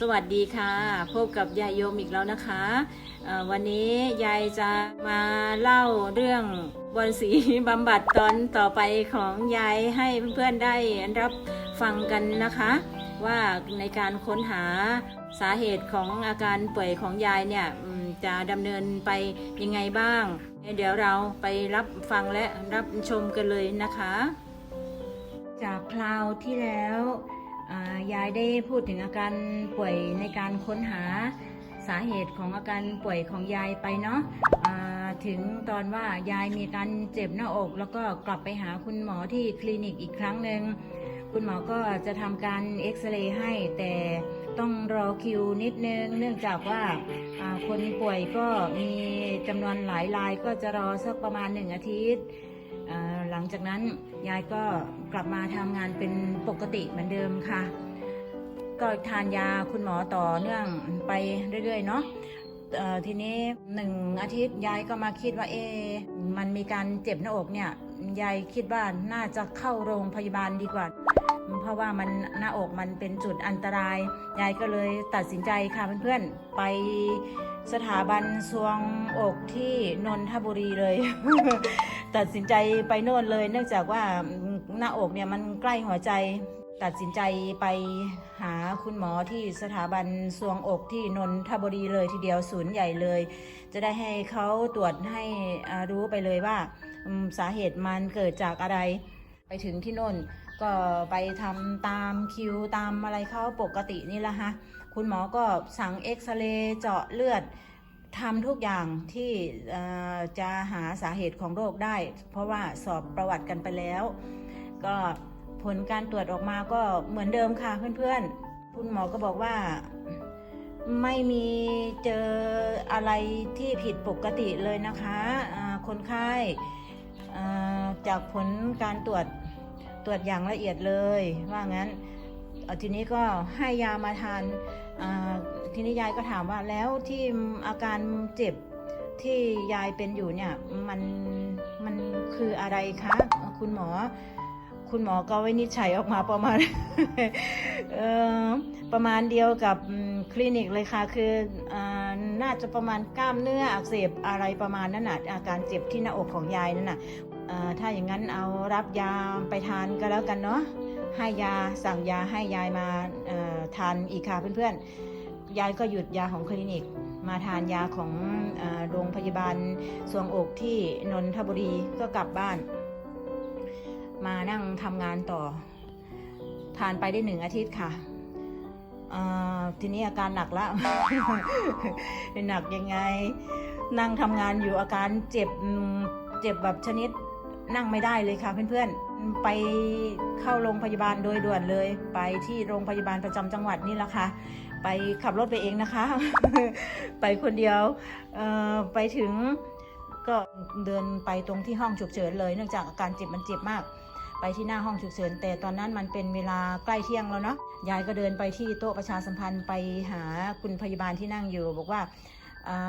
สวัสดีค่ะ พบกับยายโยมอีกแล้วนะคะ วันนี้ยายจะมาเล่าเรื่องบอลสีบำบัดตอนต่อไปของยายให้เพื่อนๆได้รับฟังกันนะคะ ว่าในการค้นหาสาเหตุของอาการป่วยของยายเนี่ยจะดำเนินไปยังไงบ้าง เดี๋ยวเราไปรับฟังและรับชมกันเลยนะคะ จากคราวที่แล้ว ยายได้พูดถึงอาการป่วยในการค้นหาสาเหตุของอาการป่วยของยายไปเนาะถึงตอนว่ายายมีอาการเจ็บหน้าอก แล้วก็กลับไปหาคุณหมอที่คลินิกอีกครั้งหนึ่งคุณหมอก็จะทำการเอ็กซเรย์ให้ แต่ต้องรอคิวนิดนึง เนื่องจากว่าคนป่วยก็มีจำนวนหลายรายก็จะรอสักประมาณหนึ่งอาทิตย์ ลังจากนั้นยายก็กลับมาทำงานเป็นปกติเหมือนเดิมค่ะ ก็ทานยาคุณหมอต่อเนื่องไปเรื่อยๆเนาะทีนี้หนึ่งอาทิตย์ยายก็มาคิดว่าเอ มันมีการเจ็บหน้าอกเนี่ยยายคิดว่าน่าจะเข้าโรงพยาบาลดีกว่า เพราะว่ามันหน้าอกมันเป็นจุดอันตราย ยายก็เลยตัดสินใจค่ะเพื่อนๆ ไปสถาบันสวงอกที่นนทบุรีเลย ตัดสินใจไปโน่นเลย เนื่องจากว่าหน้าอกเนี่ยมันใกล้หัวใจ ตัดสินใจไปหาคุณหมอที่สถาบันสวงอกที่นนทบุรีเลยทีเดียวศูนย์ใหญ่เลย จะได้ให้เขาตรวจให้รู้ไปเลยว่าสาเหตุมันเกิดจากอะไร ไปถึงที่โน่นก็ไปทำตามคิวตามอะไรเข้าปกตินี่แหละฮะ คุณหมอก็สั่งเอ็กซเรย์เจาะเลือด ทำทุกอย่างที่จะหาสาเหตุของโรคได้ เพราะว่าสอบประวัติกันไปแล้ว ก็ผลการตรวจออกมาก็เหมือนเดิมค่ะเพื่อนๆ คุณหมอก็บอกว่าไม่มีเจออะไรที่ผิดปกติเลยนะคะคนไข้จากผลการตรวจตรวจอย่างละเอียดเลยว่างั้นทีนี้ก็ให้ยามาทาน ทีนี้ยายก็ถามว่าแล้วที่อาการเจ็บที่ยายเป็นอยู่เนี่ยมันมันคืออะไรคะคุณหมอ คุณหมอก็วินิจฉัยออกมาประมาณประมาณเดียวกับคลินิกเลยค่ะ คืออน่าจะประมาณกล้ามเนื้ออักเสบอะไรประมาณนั้นนะอาการเจ็บที่หน้าอกของยายนั่นน่ะเอ่อถ้าอย่างนั้นเอารับยาไปทานก็แล้วกันเนาะให้ยาสั่งยาให้ยายมาทานอีกค่ะเพื่อนๆ ยายก็หยุดยาของคลินิก มาทานยาของโรงพยาบาลสวงอกที่นนทบุรีก็กลับบ้าน มานั่งทำงานต่อ ทานไปได้หนึ่งอาทิตย์ค่ะทีนี้อาการหนักแล้วหนักยังไง นั่งทำงานอยู่อาการเจ็บเจ็บแบบชนิดนั่งไม่ได้เลยค่ะเพื่อนๆ ไปเข้าโรงพยาบาลโดยด่วนเลย ไปที่โรงพยาบาลประจำจังหวัดนี่แหละค่ะ ไปขับรถไปเองนะคะ ไปคนเดียวไปถึงก็เดินไปตรงที่ห้องฉุกเฉินเลย เนื่องจากอาการเจ็บมันเจ็บมาก ไปที่หน้าห้องฉุกเฉิน แต่ตอนนั้นมันเป็นเวลาใกล้เที่ยงแล้วเนาะยายก็เดินไปที่โต๊ะประชาสัมพันธ์ไปหาคุณพยาบาลที่นั่งอยู่ บอกว่า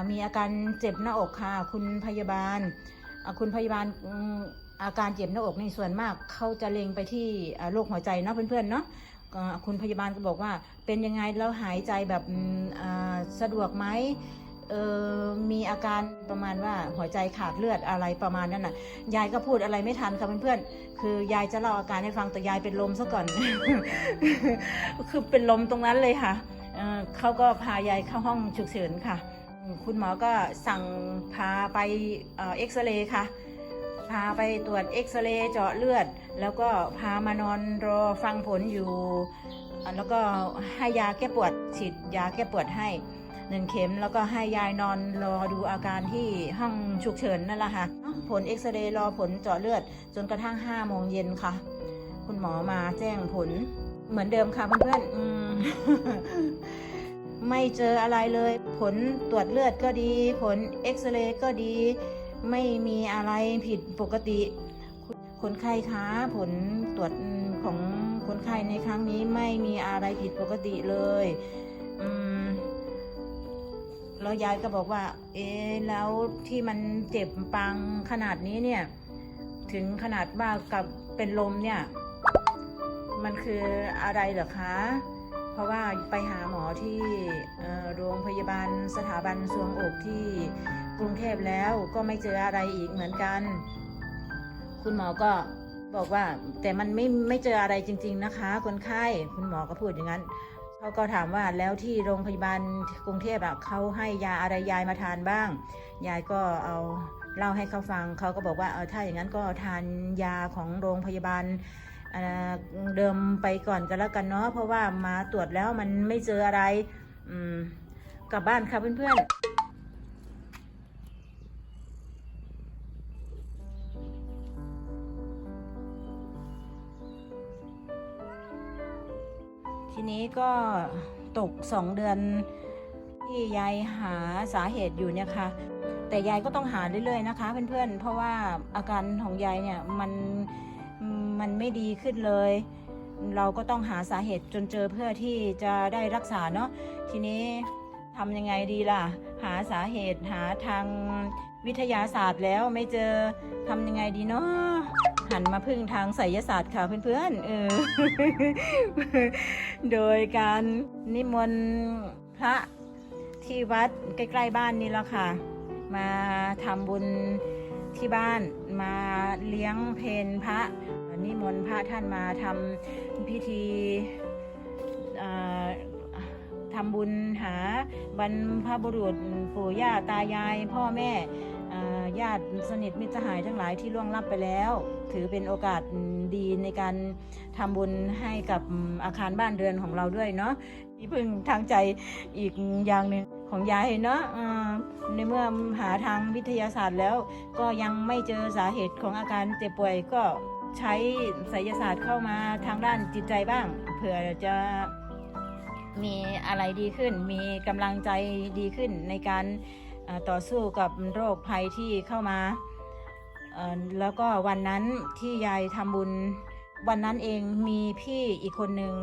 มีอาการเจ็บหน้าอกค่ะ คุณพยาบาล คุณพยาบาลอาการเจ็บหน้าอกในส่วนมากเขาจะเล็งไปที่โรคหัวใจเนาะเพื่อนๆเนาะ คุณพยาบาลก็บอกว่าเป็นยังไงแล้วหายใจแบบสะดวกไหมมีอาการประมาณว่าหัวใจขาดเลือดอะไรประมาณนั้นน่ะ ยายก็พูดอะไรไม่ทันค่ะเพื่อนๆ คือยายจะเล่าอาการให้ฟังแต่ยายเป็นลมซะก่อน คือเป็นลมตรงนั้นเลยค่ะเเขาก็พายายเข้าห้องฉุกเฉินค่ะ คุณหมอก็สั่งพาไปเอ่อ็กซเรย์ค่ะ พาไปตรวจเอ็กซเรย์เจาะเลือด แล้วก็พามานอนรอฟังผลอยู่ แล้วก็ให้ยาแก้ปวดฉีดยาแก้ปวดให้หนึ่งเข็มแล้วก็ให้ยายนอนรอดูอาการที่ห้องฉุกเฉินนั่นแหละค่ะ ผลเอ็กซเรย์รอผลเจาะเลือด จนกระทั่ง5โมงเย็นค่ะ คุณหมอมาแจ้งผลเหมือนเดิมค่ะเพื่อนๆไม่เจออะไรเลย ผลตรวจเลือดก็ดี ผลเอ็กซเรย์ก็ดี ไม่มีอะไรผิดปกติ คนไข้คะผลตรวจของคนไข้ในครั้งนี้ไม่มีอะไรผิดปกติเลยแล้วยายก็บอกว่า เอ๊แล้วที่มันเจ็บปังขนาดนี้เนี่ย ถึงขนาดว่ากับเป็นลมเนี่ย มันคืออะไรเหรอคะ เพราะว่าไปหาหมอที่โรงพยาบาลสถาบันสวงอกที่ กรุงเทพแล้วก็ไม่เจออะไรอีกเหมือนกัน คุณหมอก็บอกว่า แต่มันไม่ไม่เจออะไรจริง ๆนะคะ คนไข้คุณหมอก็พูดอย่างนั้นเขาก็ถามว่าแล้วที่โรงพยาบาลกรุงเทพอะเขาให้ยาอะไรยายมาทานบ้าง ยายก็เอาเล่าให้เขาฟังเขาก็บอกว่าเออถ้าอย่างนั้นก็ทานยาของโรงพยาบาลเเดิมไปก่อนกันแล้วกันเนาะเพราะว่ามาตรวจแล้วมันไม่เจออะไรอืมกลับบ้านค่ะเพื่อนๆ นี้ก็ตกสองเดือนที่ยายหาสาเหตุอยู่เนี่ยค่ะ แต่ยายก็ต้องหาเรื่อยๆนะคะ เพื่อนๆ เพราะว่าอาการของยายเนี่ยมันมันไม่ดีขึ้นเลย เราก็ต้องหาสาเหตุจนเจอเพื่อที่จะได้รักษาเนาะทีนี้ทำยังไงดีล่ะ หาสาเหตุหาทางวิทยาศาสตร์แล้วไม่เจอทำยังไงดีเนาะหันมาพึ่งทางไสยศาสตร์ค่ะเพื่อนๆเออ โดยการนิมนต์พระที่วัดใกล้ๆบ้านนี่แหละค่ะ มาทำบุญที่บ้านมาเลี้ยงเพนพระนิมนต์พระท่านมาทำพิธีทำบุญหาบรรพบุรุษปู่ย่าตายายพ่อแม่ ญาติสนิทมิตรสหายทั้งหลายที่ล่วงลับไปแล้ว ถือเป็นโอกาสดีในการทำบุญให้กับอาคารบ้านเรือนของเราด้วยเนาะที่พึ่งทางใจอีกอย่างหนึ่งของยายเนาะในเมื่อหาทางวิทยาศาสตร์แล้ว ก็ยังไม่เจอสาเหตุของอาการเจ็บป่วยก็ใช้ไสยศาสตร์เข้ามาทางด้านจิตใจบ้าง เผื่อจะมีอะไรดีขึ้น มีกำลังใจดีขึ้นในการ ต่อสู้กับโรคภัยที่เข้ามาแล้วก็วันนั้นที่ยายทำบุญ วันนั้นเองมีพี่อีกคนหนึ่ง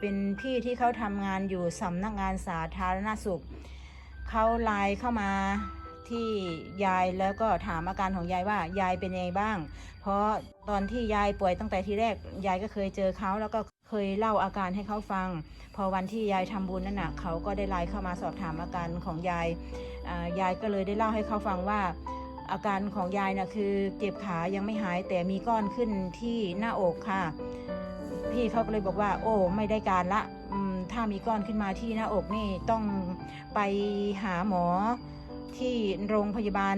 เป็นพี่ที่เขาทำงานอยู่สำนักงานสาธารณสุขเขาไลน์เข้ามาที่ยายแล้วก็ถามอาการของยายว่ายายเป็นยังไงบ้าง เพราะตอนที่ยายป่วยตั้งแต่ทีแรกยายก็เคยเจอเขาแล้วก็เคยเล่าอาการให้เขาฟัง พอวันที่ยายทำบุญนั่นน่ะเขาก็ได้ไลน์เข้ามาสอบถามอาการของยาย ยายก็เลยได้เล่าให้เขาฟังว่า อาการของยายน่ะคือเจ็บขายังไม่หายแต่มีก้อนขึ้นที่หน้าอกค่ะ พี่เขาก็เลยบอกว่า โอ้ไม่ได้การละถ้ามีก้อนขึ้นมาที่หน้าอกนี่ต้องไปหาหมอที่โรงพยาบาล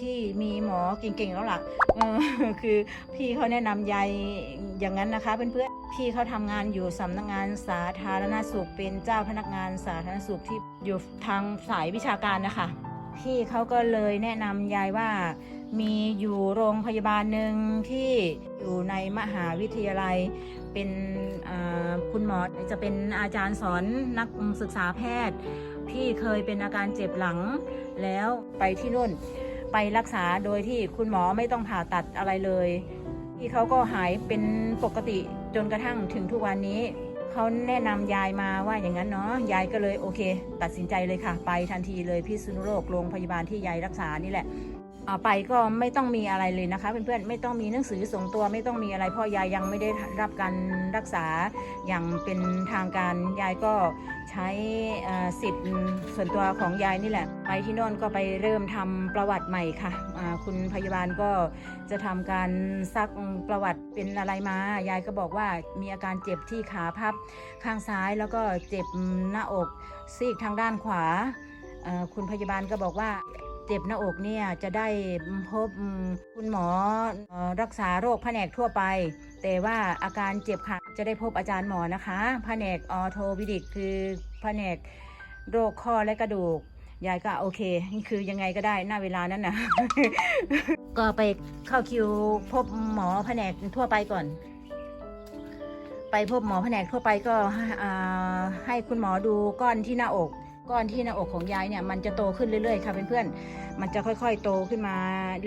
ที่มีหมอเก่งๆแล้วหล่ะเออคือพี่เขาแนะนำยายอย่างนั้นนะคะเพื่อนๆพี่เขาทำงานอยู่สำนักงานสาธารณสุขเป็นเจ้าพนักงานสาธารณสุขที่อยู่ทางสายวิชาการนะคะพี่เขาก็เลยแนะนำยายว่ามีอยู่โรงพยาบาลหนึ่งที่อยู่ในมหาวิทยาลัย เป็นคุณหมอจะเป็นอาจารย์สอนนักศึกษาแพทย์ พี่เคยเป็นอาการเจ็บหลังแล้วไปที่นู่น ไปรักษาโดยที่คุณหมอไม่ต้องผ่าตัดอะไรเลยพี่เขาก็หายเป็นปกติจนกระทั่งถึงทุกวันนี้เขาแนะนำยายมาว่าอย่างนั้นเนาะยายก็เลยโอเค ตัดสินใจเลยค่ะ ไปทันทีเลยพิษณุโลกโรงพยาบาลที่ยายรักษานี่แหละ เอาไปก็ไม่ต้องมีอะไรเลยนะคะเพื่อนๆไม่ต้องมีหนังสือส่งตัวไม่ต้องมีอะไรพราะยายยังไม่ได้รับการรักษาอย่างเป็นทางการยายก็ใช้สิทธิ์ส่วนตัวของยายนี่แหละ ไปที่โน่นก็ไปเริ่มทำประวัติใหม่ค่ะอ่าคุณพยาบาลก็จะทำการซักประวัติเป็นอะไรมายายก็บอกว่ามีอาการเจ็บที่ขาพับข้างซ้ายแล้วก็เจ็บหน้าอกซีกทางด้านขวาคุณพยาบาลก็บอกว่า เจ็บหน้าอกเนี่ยจะได้พบคุณหมอรักษาโรคแผนกทั่วไป แต่ว่าอาการเจ็บขาจะได้พบอาจารย์หมอนะคะแผนกออโทวิดิกคือแผนกโรคข้อและกระดูกยายก็โอเค นี่คือยังไงก็ได้หน้าเวลานั้นนะก็ไปเข้าคิวพบหมอแผนกทั่วไปก่อน ไปพบหมอแผนกทั่วไปก็ให้คุณหมอดูก้อนที่หน้าอก ก้อนที่หน้าอกของยายเนี่ยมันจะโตขึ้นเรื่อยๆค่ะเพื่อนๆมันจะค่อยๆโตขึ้นมา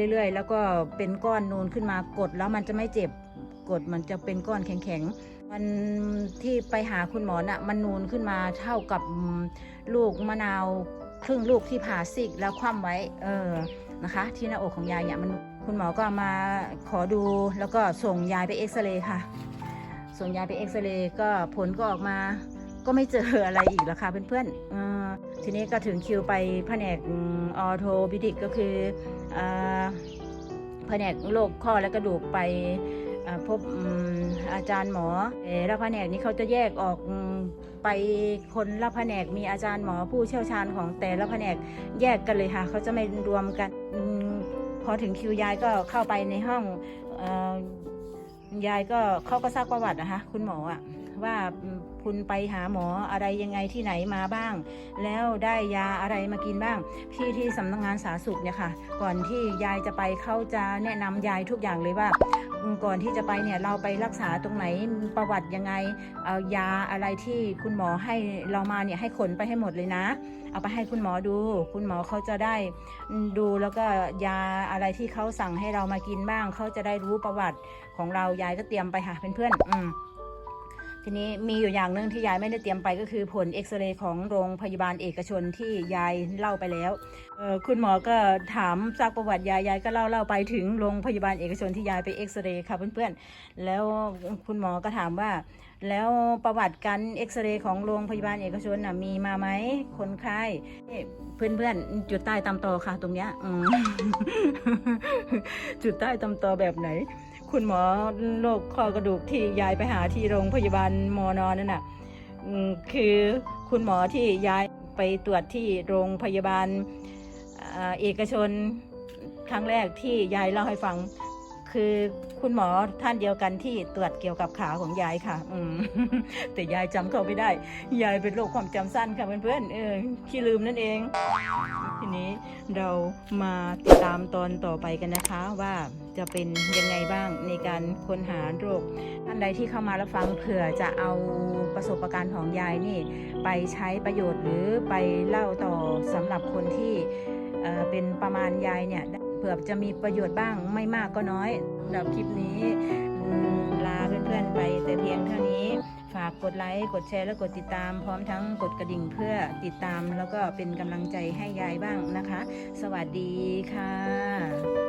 เรื่อยๆ แล้วก็เป็นก้อนนูนขึ้นมากดแล้วมันจะไม่เจ็บกดมันจะเป็นก้อนแข็งๆมันที่ไปหาคุณหมอน่ะมันนูนขึ้นมาเท่ากับลูกมะนาวครึ่งลูกที่ผ่าซีกแล้วคว่ำไว้เออนะคะ ที่หน้าอกของยายเนี่ยมันคุณหมอก็มาขอดูแล้วก็ส่งยายไปเอ็กซเรย์ค่ะ ส่งยายไปเอ็กซเรย์ก็ผลก็ออกมา ก็ไม่เจออะไรอีกแล้วค่ะเพื่อนๆทีนี้ก็ถึงคิวไปแผนกออโทบิดิกก็คืออแผนกโรคข้อและกระดูกไปพบอาจารย์หมอเอ่อแล้วแผนกนี้เขาจะแยกออกไปคนละแผนกมีอาจารย์หมอผู้เชี่ยวชาญของแต่ละแผนกแยกกันเลยค่ะเขาจะไม่รวมกันพอถึงคิวยายก็เข้าไปในห้องอยายก็เขาก็ซักประวัตินะคะคุณหมออะ ว่าคุณไปหาหมออะไรยังไงที่ไหนมาบ้าง แล้วได้ยาอะไรมากินบ้าง พี่ที่สำนักงานสาธารณสุขเนี่ยค่ะ ก่อนที่ยายจะไปเขาจะแนะนำยายทุกอย่างเลยว่าก่อนที่จะไปเนี่ยเราไปรักษาตรงไหนประวัติยังไงเอายาอะไรที่คุณหมอให้เรามาเนี่ยให้ขนไปให้หมดเลยนะ เอาไปให้คุณหมอดู คุณหมอเขาจะได้ดูแล้วก็ยาอะไรที่เขาสั่งให้เรามากินบ้างเขาจะได้รู้ประวัติของเรายายก็เตรียมไปค่ะเพื่อนๆอืม ทีนี้มีอยู่อย่างหนึ่งที่ยายไม่ได้เตรียมไปก็คือผลเอ็กซเรย์ของโรงพยาบาลเอกชนที่ยายเล่าไปแล้วคุณหมอก็ถามซักประวัติยายยายก็เล่าเล่าไปถึงโรงพยาบาลเอกชนที่ยายไปเอ็กซเรย์ค่ะเพื่อนๆแล้วคุณหมอก็ถามว่า แล้วประวัติการเอ็กซเรย์ของโรงพยาบาลเอกชนนะมีมาไหมคนไข้เพื่อนๆจุดใต้ตำตอค่ะ ตรงเนี้ยจุดใต้ตำตอแบบไหน คุณหมอโรคข้อกระดูกที่ยายไปหาที่โรงพยาบาลมอนอนนั่นน่ะคือคุณหมอที่ยายไปตรวจที่โรงพยาบาลเอกชนครั้งแรกที่ยายเล่าให้ฟัง คือคุณหมอท่านเดียวกันที่ตรวจเกี่ยวกับขาของยายค่ะ อืมแต่ยายจำเขาไม่ได้ ยายเป็นโรคความจำสั้นค่ะเพื่อนๆเออขี้ลืมนั่นเอง ทีนี้เรามาติดตามตอนต่อไปกันนะคะว่า จะเป็นยังไงบ้างในการค้นหาโรคท่านใดที่เข้ามารับฟังเผื่อจะเอาประสบการณ์ของยายนี่ ไปใช้ประโยชน์หรือไปเล่าต่อสำหรับคนที่เเป็นประมาณยายเนี่ยเผื่อจะมีประโยชน์บ้างไม่มากก็น้อยสำหรับคลิปนี้ลาเพื่อนๆไปแต่เพียงเท่านี้ฝากกดไลค์กดแชร์และกดติดตามพร้อมทั้งกดกระดิ่งเพื่อติดตามแล้วก็เป็นกำลังใจให้ยายบ้างนะคะ สวัสดีค่ะ